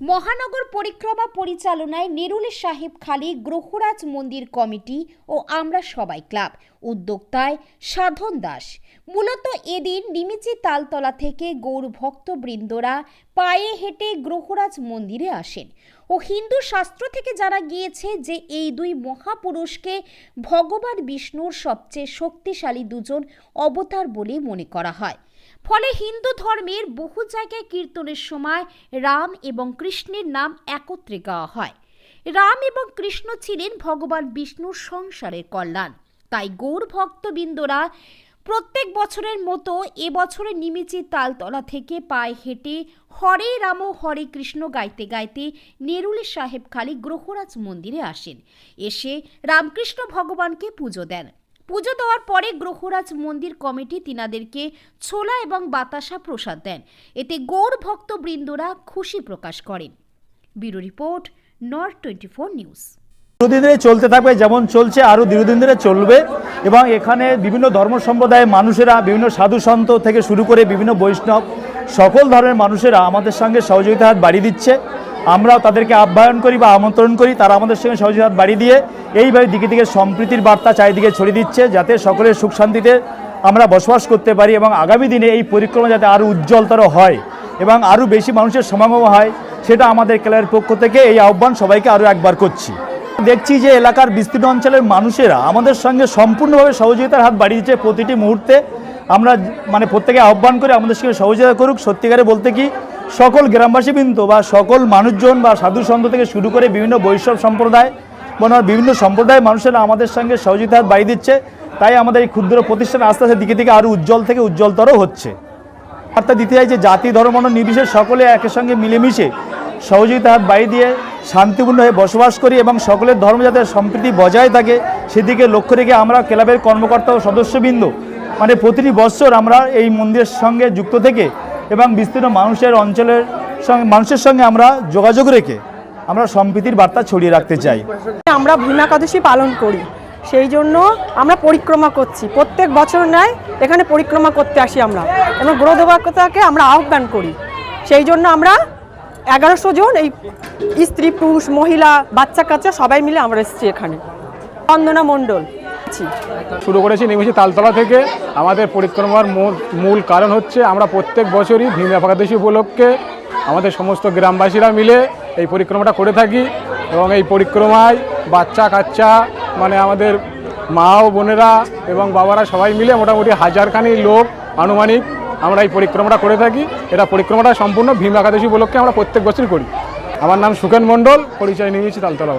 মহানগর পরিক্রমা পরিচালনায় নেরুলি সাহেব খালি গ্রহরাজ মন্দির কমিটি ও আমরা সবাই ক্লাব। উদ্যোক্তায় সাধন দাস। মূলত এদিন নিমিচি তালতলা থেকে গৌর ভক্তবৃন্দরা পায়ে হেঁটে গ্রহরাজ মন্দিরে আসেন। ও হিন্দু শাস্ত্র থেকে জানা গিয়েছে যে এই দুই মহাপুরুষকে ভগবান বিষ্ণুর সবচেয়ে শক্তিশালী দুজন অবতার বলে মনে করা হয়। ফলে হিন্দু ধর্মের বহু জায়গায় কীর্তনের সময় রাম এবং কৃষ্ণের নাম একত্রে গাওয়া হয়। রাম এবং কৃষ্ণ ছিলেন ভগবান বিষ্ণুর সংসারের কল্যাণ। তাই গৌর ভক্তবৃন্দরা প্রত্যেক বছরের মতো এবছরে নিমিচি তালতলা থেকে পায়ে হেঁটে হরে রাম হরে কৃষ্ণ গাইতে গাইতে নেরুলি সাহেব খালি গ্রহরাজ মন্দিরে আসেন। এসে রামকৃষ্ণ ভগবানকে পুজো দেন। পুজো দেওয়ার পরে গ্রহরাজ মন্দির কমিটি তিনাদেরকে ছোলা এবং বাতাসা প্রসাদ দেন। এতে গৌর ভক্তবৃন্দরা খুশি প্রকাশ করেন। Bureau report, north twenty four news. দীর্ঘদিন ধরে চলতে থাকবে, যেমন চলছে, আরও দীর্ঘদিন ধরে চলবে এবং এখানে বিভিন্ন ধর্ম সম্প্রদায়ের মানুষেরা, বিভিন্ন সাধু সন্ত থেকে শুরু করে বিভিন্ন বৈষ্ণব, সকল ধর্মের মানুষেরা আমাদের সঙ্গে সহযোগিতা হাত বাড়িয়ে দিচ্ছে। আমরাও তাদেরকে আহ্বায়ন করি বা আমন্ত্রণ করি, তারা আমাদের সঙ্গে সহযোগিতা বাড়িয়ে দিয়ে এইভাবে দিকে দিকে সম্প্রীতির বার্তা চারিদিকে ছড়িয়ে দিচ্ছে যাতে সকলের সুখ শান্তিতে আমরা বসবাস করতে পারি এবং আগামী দিনে এই পরিক্রমা যাতে আরও উজ্জ্বলতর হয় এবং আরও বেশি মানুষের সমাগম হয়, সেটা আমাদের ক্লাবের পক্ষ থেকে এই আহ্বান সবাইকে আরও একবার করছি। দেখছি যে এলাকার বিস্তীর্ণ অঞ্চলের মানুষেরা আমাদের সঙ্গে সম্পূর্ণভাবে সহযোগিতার হাত বাড়িয়ে দিচ্ছে প্রতিটি মুহূর্তে। আমরা মানে প্রত্যেকে আহ্বান করে আমাদের সঙ্গে সহযোগিতা করুক, সত্যিকারে বলতে কি সকল গ্রামবাসীবৃন্দ বা সকল মানুষজন বা সাধু সন্ত থেকে শুরু করে বিভিন্ন বৈষ্ণব সম্প্রদায় বা বিভিন্ন সম্প্রদায়ের মানুষেরা আমাদের সঙ্গে সহযোগিতা হাত বাড়িয়ে দিচ্ছে। তাই আমাদের এই ক্ষুদ্র প্রতিষ্ঠান আস্তে আস্তে দিকে দিকে আরও উজ্জ্বল থেকে উজ্জ্বলতর হচ্ছে। বার্তা দিতে চাই যে জাতি, ধর্ম নির্বিশেষ সকলে একের সঙ্গে মিলেমিশে সহযোগিতা হাত বাড়িয়ে দিয়ে শান্তিপূর্ণ হয়ে বসবাস করি এবং সকলের ধর্ম যাতে সম্প্রীতি বজায় থাকে, সেদিকে লক্ষ্য রেখে আমরা ক্লাবের কর্মকর্তা ও সদস্যবৃন্দ মানে প্রতিটি বছর আমরা এই মন্দিরের সঙ্গে যুক্ত থেকে এবং বিস্তীর্ণ মানুষের অঞ্চলের সঙ্গে, মানুষের সঙ্গে আমরা যোগাযোগ রেখে আমরা সম্প্রীতির বার্তা ছড়িয়ে রাখতে চাই। আমরা ভূমি একাদশী পালন করি। সেই জন্য আমরা পরিক্রমা করছি। প্রত্যেক বছর নয়, এখানে পরিক্রমা করতে আসি আমরা এবং গ্রহদেবতাকে আমরা আহ্বান করি। সেই জন্য আমরা এগারোশো জন এই স্ত্রী, পুরুষ, মহিলা বাচ্চা কাচ্চা সবাই মিলে আমরা এসেছি এখানে। বন্দনা মণ্ডল। আছি। শুরু করেছি নেমেছি তালতলা থেকে। আমাদের পরিক্রমার মূল কারণ হচ্ছে আমরা প্রত্যেক বছরই ভীম একাদশী উপলক্ষে আমাদের সমস্ত গ্রামবাসীরা মিলে এই পরিক্রমাটা করে থাকি এবং এই পরিক্রমায় বাচ্চা, কাচ্চা মানে আমাদের মা ও বোনেরা এবং বাবারা সবাই মিলে মোটামুটি হাজারখানি লোক আনুমানিক আমরা এই পরিক্রমাটা করে থাকি। এটা পরিক্রমাটা সম্পূর্ণ ভীম একাদশী উপলক্ষে আমরা প্রত্যেক বছরই করি। আমার নাম সুকেন মণ্ডল, পরিচয় নিয়েছি তালতলা।